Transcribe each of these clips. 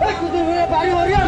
Bak bu buraya bari var ya.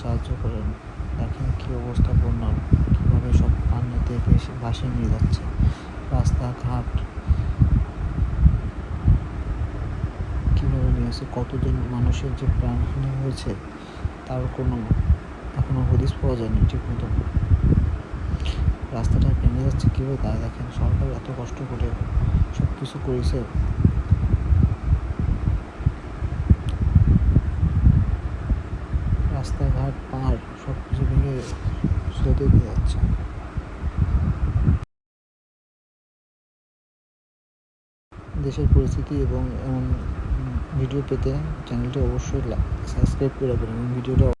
সাহায্য করেন। দেখেন কী অবস্থা বন্যার। কীভাবে সব পানিতে ভেসে ভাসিয়ে নিয়ে যাচ্ছে। রাস্তাঘাট কীভাবে নিয়ে আসছে কতজন মানুষের যে প্রাণহানি হয়েছে, তার কোনো এখনও হদিস পাওয়া যায়নি ঠিক মতো রাস্তাটা ভেঙে যাচ্ছে কীভাবে তা দেখেন। সরকার এত কষ্ট করে সব কিছু করেছে। রাস্তাঘাট পাহাড় সব কিছু ভেঙে স্রোতে দিয়ে যাচ্ছে। দেশের পরিস্থিতি এবং এমন ভিডিও পেতে চ্যানেলটি অবশ্যই সাবস্ক্রাইব করে রাখবেন এবং ভিডিওটা